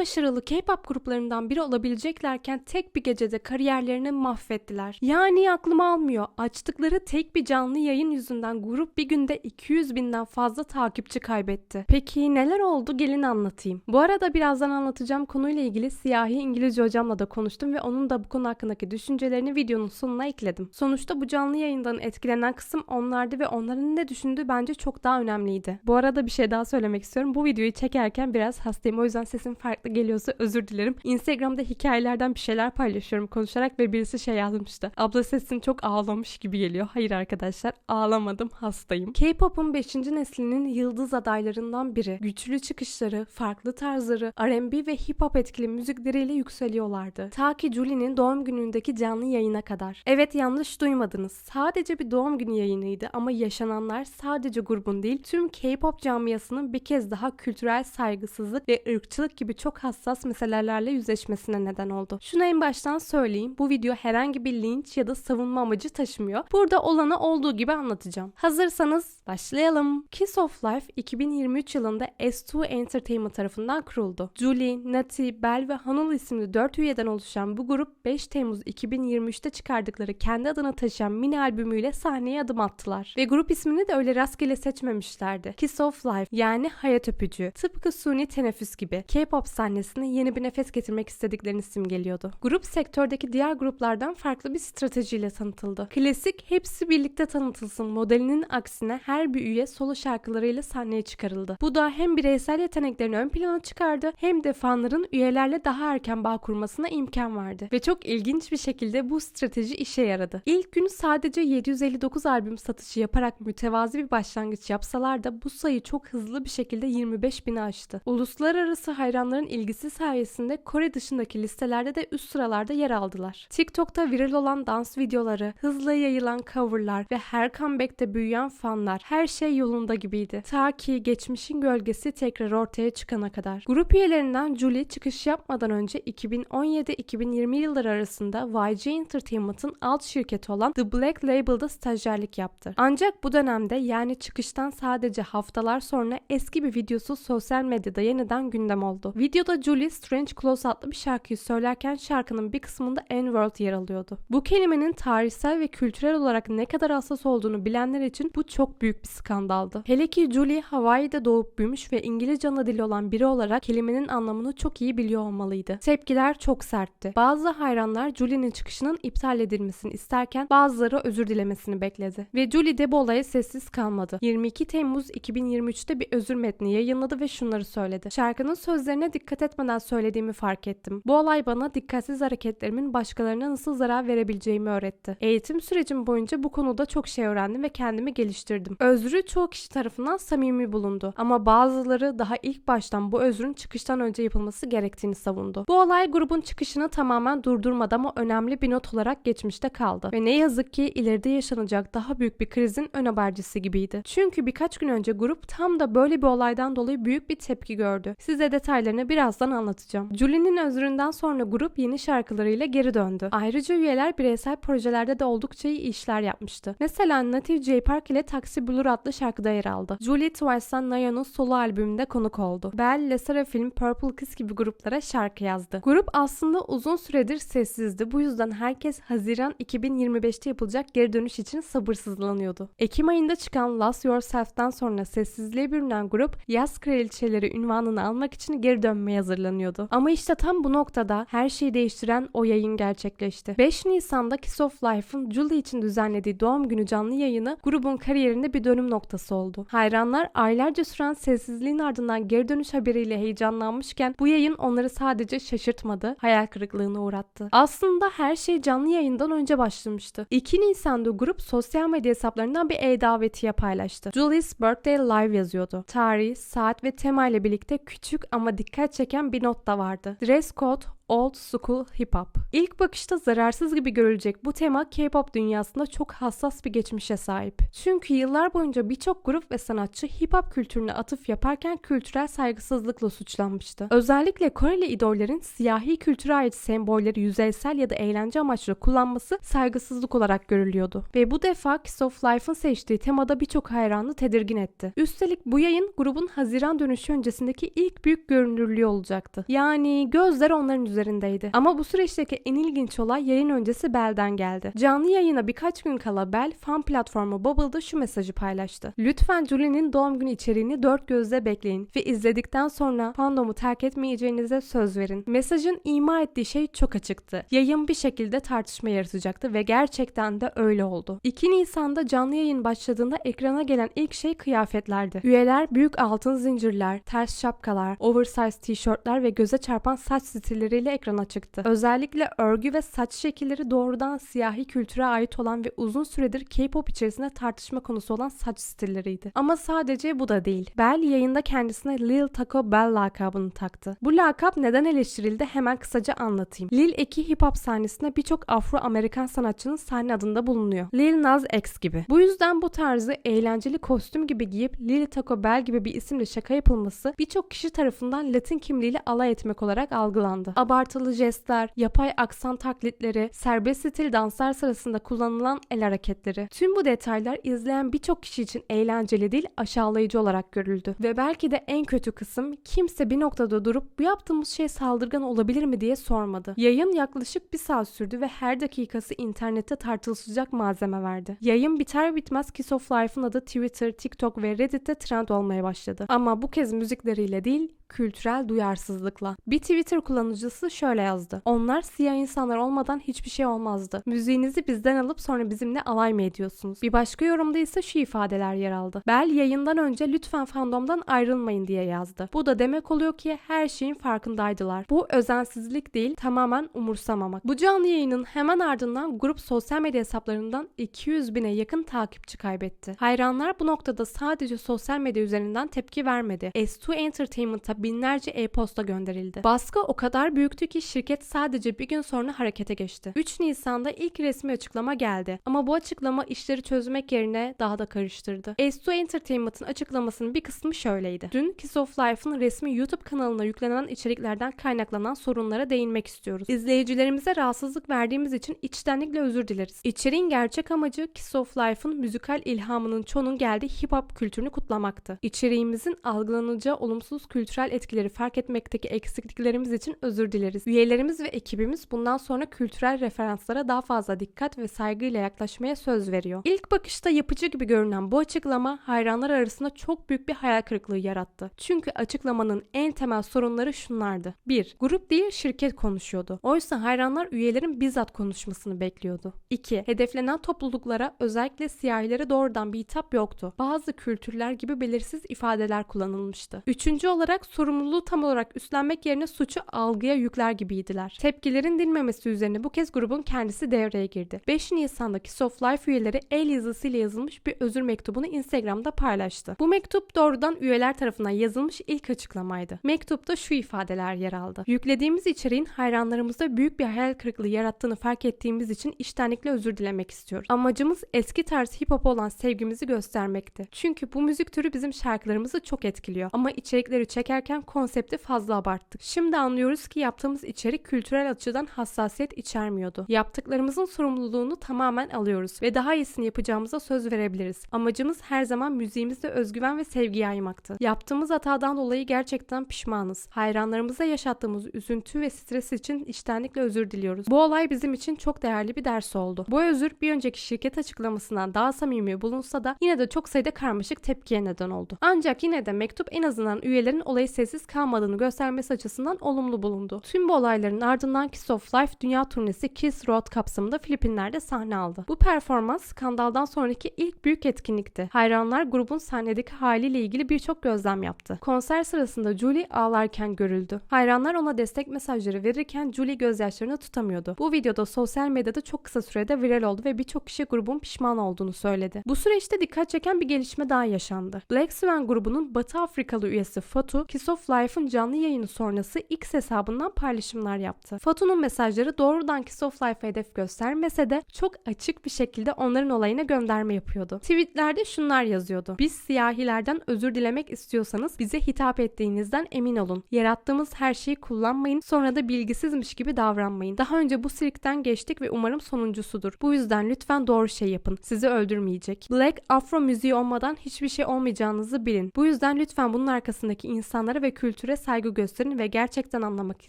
başarılı K-pop gruplarından biri olabileceklerken tek bir gecede kariyerlerini mahvettiler. Yani aklım almıyor. Açtıkları tek bir canlı yayın yüzünden grup bir günde 200 binden fazla takipçi kaybetti. Peki neler oldu gelin anlatayım. Bu arada birazdan anlatacağım konuyla ilgili siyahi İngilizce hocamla da konuştum ve onun da bu konu hakkındaki düşüncelerini videonun sonuna ekledim. Sonuçta bu canlı yayından etkilenen kısım onlardı ve onların ne düşündüğü bence çok daha önemliydi. Bu arada bir şey daha söylemek istiyorum. Bu videoyu çekerken biraz hastayım o yüzden sesim farklı geliyorsa özür dilerim. Instagram'da hikayelerden bir şeyler paylaşıyorum konuşarak ve birisi şey yazmıştı. Abla sesin çok ağlamış gibi geliyor. Hayır arkadaşlar ağlamadım hastayım. K-pop'un 5. neslinin yıldız adaylarından biri. Güçlü çıkışları, farklı tarzları, R&B ve hip hop etkili müzikleriyle yükseliyorlardı. Ta ki Julie'nin doğum günündeki canlı yayına kadar. Evet yanlış duymadınız. Sadece bir doğum günü yayınıydı ama yaşananlar sadece grubun değil tüm K-pop camiasının bir kez daha kültürel saygısızlık ve ırkçılık gibi çok hassas meselelerle yüzleşmesine neden oldu. Şunu en baştan söyleyeyim. Bu video herhangi bir linç ya da savunma amacı taşımıyor. Burada olanı olduğu gibi anlatacağım. Hazırsanız başlayalım. Kiss of Life 2023 yılında S2 Entertainment tarafından kuruldu. Julie, Nati, Bell ve Hanul isimli 4 üyeden oluşan bu grup 5 Temmuz 2023'te çıkardıkları kendi adını taşıyan mini albümüyle sahneye adım attılar. Ve grup ismini de öyle rastgele seçmemişlerdi. Kiss of Life yani hayat öpücüğü. Tıpkı suni teneffüs gibi K-pop sahnesine yeni bir nefes getirmek istediklerini simgeliyordu. Grup sektördeki diğer gruplardan farklı bir stratejiyle tanıtıldı. Klasik hepsi birlikte tanıtılsın modelinin aksine her bir üye solo şarkılarıyla sahneye çıkarıldı. Bu da hem bireysel yeteneklerini ön plana çıkardı hem de fanların üyelerle daha erken bağ kurmasına imkan verdi. Ve çok ilginç bir şekilde bu strateji işe yaradı. İlk gün sadece 759 albüm satışı yaparak mütevazi bir başlangıç yapsalar da bu sayı çok hızlı bir şekilde 25 bini aştı. Uluslararası hayranların ilgisi sayesinde Kore dışındaki listelerde de üst sıralarda yer aldılar. TikTok'ta viral olan dans videoları, hızla yayılan coverlar ve her comeback'te büyüyen fanlar her şey yolunda gibiydi. Ta ki geçmişin gölgesi tekrar ortaya çıkana kadar. Grup üyelerinden Julie çıkış yapmadan önce 2017-2020 yılları arasında YG Entertainment'ın alt şirketi olan The Black Label'da stajyerlik yaptı. Ancak bu dönemde yani çıkıştan sadece haftalar sonra eski bir videosu sosyal medyada yeniden gündem oldu. Videoda Julie Strange Clothes adlı bir şarkıyı söylerken şarkının bir kısmında N-word yer alıyordu. Bu kelimenin tarihsel ve kültürel olarak ne kadar hassas olduğunu bilenler için bu çok büyük bir skandaldı. Hele ki Julie Hawaii'de doğup büyümüş ve İngilizce ana dili olan biri olarak kelimenin anlamını çok iyi biliyor olmalıydı. Tepkiler çok sertti. Bazı hayranlar Julie'nin çıkışının iptal edilmesini isterken bazıları özür dilemesini bekledi. Ve Julie de bu olaya sessiz kalmadı. 22 Temmuz 2023'te bir özür metni yayınladı ve şunları söyledi. Şarkının sözlerine dikkat etmeden söylediğimi fark ettim. Bu olay bana dikkatsiz hareketlerimin başkalarına nasıl zarar verebileceğimi öğretti. Eğitim sürecim boyunca bu konuda çok şey öğrendim ve kendimi geliştirdim. Özrü çoğu kişi tarafından samimi bulundu ama bazıları daha ilk baştan bu özrün çıkıştan önce yapılması gerektiğini savundu. Bu olay grubun çıkışını tamamen durdurmadı ama önemli bir not olarak geçmişte kaldı ve ne yazık ki ileride yaşanacak daha büyük bir krizin ön habercisi gibiydi. Çünkü birkaç gün önce grup tam da böyle bir olaydan dolayı büyük bir tepki gördü. Size detaylarını birazdan anlatacağım. Julie'nin özründen sonra grup yeni şarkılarıyla geri döndü. Ayrıca üyeler bireysel projelerde de oldukça iyi işler yapmıştı. Mesela Native J Park ile Taxi Blur adlı şarkıda yer aldı. Julie Twice'dan Nayeon'un solo albümünde konuk oldu. Bell, Lesera Film, Purple Kiss gibi gruplara şarkı yazdı. Grup aslında uzun süredir sessizdi. Bu yüzden herkes Haziran 2025'te yapılacak geri dönüş için sabırsızlanıyordu. Ekim ayında çıkan Lost Yourself'tan sonra sessizliğe bürünen grup yaz kraliçeleri ünvanını almak için geri dönmeye hazırlanıyordu. Ama işte tam bu noktada her şeyi değiştiren o yayın gerçekleşti. 5 Nisan'da Kiss of Life'ın Julie için düzenlediği doğum günü canlı yayını grubun kariyerinde bir dönüm noktası oldu. Hayranlar aylarca süren sessizliğin ardından geri dönüş haberiyle heyecanlanmışken bu yayın onları sadece şaşırtmadı, hayal kırıklığına uğrattı. Aslında her şey canlı yayından önce başlamıştı. 2 Nisan'da grup sosyal medya hesaplarından bir e-davetiye paylaştı. Julie's Birthday Live yazıyordu. Tarih, saat ve tema ile birlikte küçük ama dikkat çeken bir not da vardı. Dress code Old School Hip Hop. İlk bakışta zararsız gibi görülecek bu tema K-pop dünyasında çok hassas bir geçmişe sahip. Çünkü yıllar boyunca birçok grup ve sanatçı hip hop kültürüne atıf yaparken kültürel saygısızlıkla suçlanmıştı. Özellikle Koreli idollerin siyahi kültüre ait sembolleri yüzeysel ya da eğlence amaçlı kullanması saygısızlık olarak görülüyordu. Ve bu defa Kiss of Life'ın seçtiği temada birçok hayranı tedirgin etti. Üstelik bu yayın grubun Haziran dönüşü öncesindeki ilk büyük görünürlüğü olacaktı. Yani gözler onların üzerindeydi. Ama bu süreçteki en ilginç olay yayın öncesi Belle'den geldi. Canlı yayına birkaç gün kala Belle fan platformu Bubble'da şu mesajı paylaştı. Lütfen Julie'nin doğum günü içeriğini dört gözle bekleyin ve izledikten sonra fandomu terk etmeyeceğinize söz verin. Mesajın ima ettiği şey çok açıktı. Yayın bir şekilde tartışma yaratacaktı ve gerçekten de öyle oldu. 2 Nisan'da canlı yayın başladığında ekrana gelen ilk şey kıyafetlerdi. Üyeler büyük altın zincirler, ters şapkalar, oversize tişörtler ve göze çarpan saç stilleriyle ekrana çıktı. Özellikle örgü ve saç şekilleri doğrudan siyahi kültüre ait olan ve uzun süredir K-pop içerisinde tartışma konusu olan saç stilleriydi. Ama sadece bu da değil. Bell yayında kendisine Lil Taco Bell lakabını taktı. Bu lakap neden eleştirildi hemen kısaca anlatayım. Lil eki hip hop sahnesinde birçok Afro-Amerikan sanatçının sahne adında bulunuyor. Lil Nas X gibi. Bu yüzden bu tarzı eğlenceli kostüm gibi giyip Lil Taco Bell gibi bir isimle şaka yapılması birçok kişi tarafından Latin kimliğiyle alay etmek olarak algılandı. Abartılı jestler, yapay aksan taklitleri, serbest stil danslar sırasında kullanılan el hareketleri. Tüm bu detaylar izleyen birçok kişi için eğlenceli değil aşağılayıcı olarak görüldü. Ve belki de en kötü kısım kimse bir noktada durup bu yaptığımız şey saldırgan olabilir mi diye sormadı. Yayın yaklaşık bir saat sürdü ve her dakikası internette tartışılacak malzeme verdi. Yayın biter bitmez Kiss of Life'ın adı Twitter, TikTok ve Reddit'te trend olmaya başladı. Ama bu kez müzikleriyle değil, kültürel duyarsızlıkla. Bir Twitter kullanıcısı şöyle yazdı. Onlar siyah insanlar olmadan hiçbir şey olmazdı. Müziğinizi bizden alıp sonra bizimle alay mı ediyorsunuz? Bir başka yorumda ise şu ifadeler yer aldı. Bel yayından önce lütfen fandomdan ayrılmayın diye yazdı. Bu da demek oluyor ki her şeyin farkındaydılar. Bu özensizlik değil tamamen umursamamak. Bu canlı yayının hemen ardından grup sosyal medya hesaplarından 200 bine yakın takipçi kaybetti. Hayranlar bu noktada sadece sosyal medya üzerinden tepki vermedi. S2 Entertainment'a binlerce e-posta gönderildi. Baskı o kadar büyüktü ki şirket sadece bir gün sonra harekete geçti. 3 Nisan'da ilk resmi açıklama geldi ama bu açıklama işleri çözmek yerine daha da karıştırdı. S2 Entertainment'ın açıklamasının bir kısmı şöyleydi. Dün Kiss of Life'ın resmi YouTube kanalına yüklenen içeriklerden kaynaklanan sorunlara değinmek istiyoruz. İzleyicilerimize rahatsızlık verdiğimiz için içtenlikle özür dileriz. İçeriğin gerçek amacı Kiss of Life'ın müzikal ilhamının çoğunun geldiği hip hop kültürünü kutlamaktı. İçeriğimizin algılanacağı olumsuz kültürel etkileri fark etmekteki eksikliklerimiz için özür dileriz. Üyelerimiz ve ekibimiz bundan sonra kültürel referanslara daha fazla dikkat ve saygıyla yaklaşmaya söz veriyor. İlk bakışta yapıcı gibi görünen bu açıklama hayranlar arasında çok büyük bir hayal kırıklığı yarattı. Çünkü açıklamanın en temel sorunları şunlardı. 1. Grup değil şirket konuşuyordu. Oysa hayranlar üyelerin bizzat konuşmasını bekliyordu. 2. Hedeflenen topluluklara özellikle siyahilere doğrudan bir hitap yoktu. Bazı kültürler gibi belirsiz ifadeler kullanılmıştı. Üçüncü olarak sorumluluğu tam olarak üstlenmek yerine suçu algıya yükler gibiydiler. Tepkilerin dinmemesi üzerine bu kez grubun kendisi devreye girdi. 5 Nisan'daki Soft Life üyeleri el yazısıyla yazılmış bir özür mektubunu Instagram'da paylaştı. Bu mektup doğrudan üyeler tarafından yazılmış ilk açıklamaydı. Mektupta şu ifadeler yer aldı. Yüklediğimiz içeriğin hayranlarımızda büyük bir hayal kırıklığı yarattığını fark ettiğimiz için içtenlikle özür dilemek istiyoruz. Amacımız eski tarz hip hop olan sevgimizi göstermekti. Çünkü bu müzik türü bizim şarkılarımızı çok etkiliyor. Ama içerikleri çekerken konsepti fazla abarttık. Şimdi anlıyoruz ki yaptığımız içerik kültürel açıdan hassasiyet içermiyordu. Yaptıklarımızın sorumluluğunu tamamen alıyoruz ve daha iyisini yapacağımıza söz verebiliriz. Amacımız her zaman müziğimizde özgüven ve sevgi yaymaktı. Yaptığımız hatadan dolayı gerçekten pişmanız. Hayranlarımıza yaşattığımız üzüntü ve stres için içtenlikle özür diliyoruz. Bu olay bizim için çok değerli bir ders oldu. Bu özür bir önceki şirket açıklamasından daha samimi bulunsa da yine de çok sayıda karmaşık tepkiye neden oldu. Ancak yine de mektup en azından üyelerin olayı sessiz kalmadığını göstermesi açısından olumlu bulundu. Tüm bu olayların ardından Kiss of Life dünya turnesi Kiss Road kapsamında Filipinler'de sahne aldı. Bu performans skandaldan sonraki ilk büyük etkinlikti. Hayranlar grubun sahnedeki haliyle ilgili birçok gözlem yaptı. Konser sırasında Julie ağlarken görüldü. Hayranlar ona destek mesajları verirken Julie gözyaşlarını tutamıyordu. Bu videoda sosyal medyada çok kısa sürede viral oldu ve birçok kişi grubun pişman olduğunu söyledi. Bu süreçte dikkat çeken bir gelişme daha yaşandı. Black Swan grubunun Batı Afrikalı üyesi Fatu, Kiss Kiss of Life'ın canlı yayını sonrası X hesabından paylaşımlar yaptı. Fatu'nun mesajları doğrudan Kiss of Life'a hedef göstermese de çok açık bir şekilde onların olayına gönderme yapıyordu. Tweetlerde şunlar yazıyordu. Biz siyahilerden özür dilemek istiyorsanız bize hitap ettiğinizden emin olun. Yarattığımız her şeyi kullanmayın sonra da bilgisizmiş gibi davranmayın. Daha önce bu sirkten geçtik ve umarım sonuncusudur. Bu yüzden lütfen doğru şey yapın. Sizi öldürmeyecek. Black Afro müziği olmadan hiçbir şey olmayacağınızı bilin. Bu yüzden lütfen bunun arkasındaki insanlara ve kültüre saygı gösterin ve gerçekten anlamak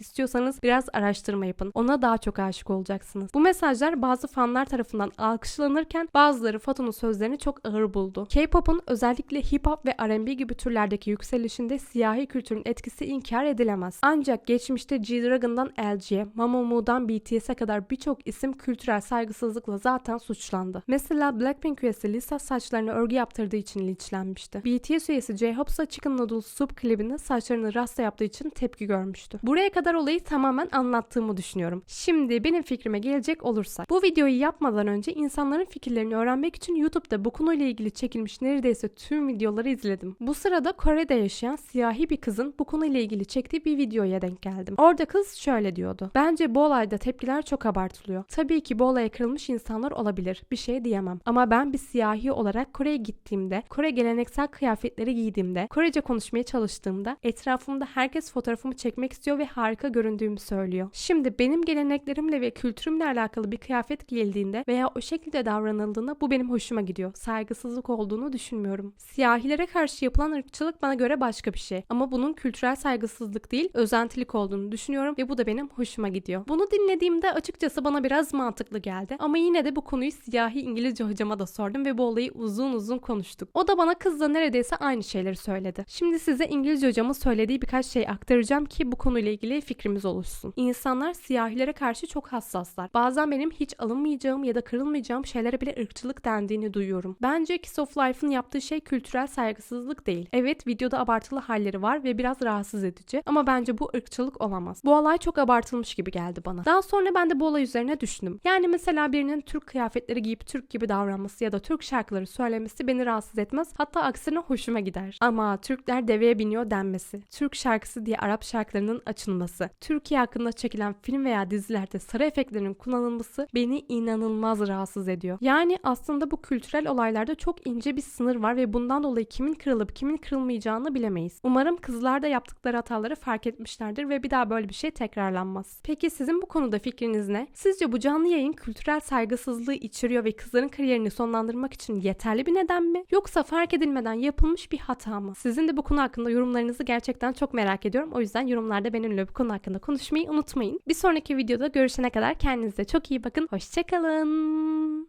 istiyorsanız biraz araştırma yapın. Ona daha çok aşık olacaksınız. Bu mesajlar bazı fanlar tarafından alkışlanırken bazıları Fatu'nun sözlerini çok ağır buldu. K-pop'un özellikle hip hop ve R&B gibi türlerdeki yükselişinde siyahi kültürün etkisi inkar edilemez. Ancak geçmişte G-Dragon'dan LG'ye, Mamamoo''dan BTS'e kadar birçok isim kültürel saygısızlıkla zaten suçlandı. Mesela Blackpink üyesi Lisa saçlarını örgü yaptırdığı için linçlenmişti. BTS üyesi J-Hope Chicken Noodle Soup klibinde saçlarını rasta yaptığı için tepki görmüştü. Buraya kadar olayı tamamen anlattığımı düşünüyorum. Şimdi benim fikrime gelecek olursak. Bu videoyu yapmadan önce insanların fikirlerini öğrenmek için YouTube'da bu konuyla ilgili çekilmiş neredeyse tüm videoları izledim. Bu sırada Kore'de yaşayan siyahi bir kızın bu konuyla ilgili çektiği bir videoya denk geldim. Orada kız şöyle diyordu. Bence bu olayda tepkiler çok abartılıyor. Tabii ki bu olaya kırılmış insanlar olabilir. Bir şey diyemem. Ama ben bir siyahi olarak Kore'ye gittiğimde, Kore geleneksel kıyafetleri giydiğimde, Korece konuşmaya çalıştığımda etrafımda herkes fotoğrafımı çekmek istiyor ve harika göründüğümü söylüyor. Şimdi benim geleneklerimle ve kültürümle alakalı bir kıyafet giyildiğinde veya o şekilde davranıldığında bu benim hoşuma gidiyor. Saygısızlık olduğunu düşünmüyorum. Siyahilere karşı yapılan ırkçılık bana göre başka bir şey. Ama bunun kültürel saygısızlık değil, özentilik olduğunu düşünüyorum ve bu da benim hoşuma gidiyor. Bunu dinlediğimde açıkçası bana biraz mantıklı geldi. Ama yine de bu konuyu siyahi İngilizce hocama da sordum ve bu olayı uzun uzun konuştuk. O da bana kızla neredeyse aynı şeyleri söyledi. Şimdi size İngilizce hocamın söylediği birkaç şey aktaracağım ki bu konuyla ilgili fikrimiz oluşsun. İnsanlar siyahilere karşı çok hassaslar. Bazen benim hiç alınmayacağım ya da kırılmayacağım şeylere bile ırkçılık dendiğini duyuyorum. Bence Kiss of Life'ın yaptığı şey kültürel saygısızlık değil. Evet videoda abartılı halleri var ve biraz rahatsız edici ama bence bu ırkçılık olamaz. Bu olay çok abartılmış gibi geldi bana. Daha sonra ben de bu olay üzerine düşündüm. Yani mesela birinin Türk kıyafetleri giyip Türk gibi davranması ya da Türk şarkıları söylemesi beni rahatsız etmez. Hatta aksine hoşuma gider. Ama Türkler deveye biniyor denmesi, Türk şarkısı diye Arap şarkılarının açılması, Türkiye hakkında çekilen film veya dizilerde sarı efektlerin kullanılması beni inanılmaz rahatsız ediyor. Yani aslında bu kültürel olaylarda çok ince bir sınır var ve bundan dolayı kimin kırılıp kimin kırılmayacağını bilemeyiz. Umarım kızlar da yaptıkları hataları fark etmişlerdir ve bir daha böyle bir şey tekrarlanmaz. Peki sizin bu konuda fikriniz ne? Sizce bu canlı yayın kültürel saygısızlığı içeriyor ve kızların kariyerini sonlandırmak için yeterli bir neden mi? Yoksa fark edilmeden yapılmış bir hata mı? Sizin de bu konu hakkında yorumlarınızı gerçekten çok merak ediyorum. O yüzden yorumlarda benimle bu konu hakkında konuşmayı unutmayın. Bir sonraki videoda görüşene kadar kendinize çok iyi bakın. Hoşçakalın.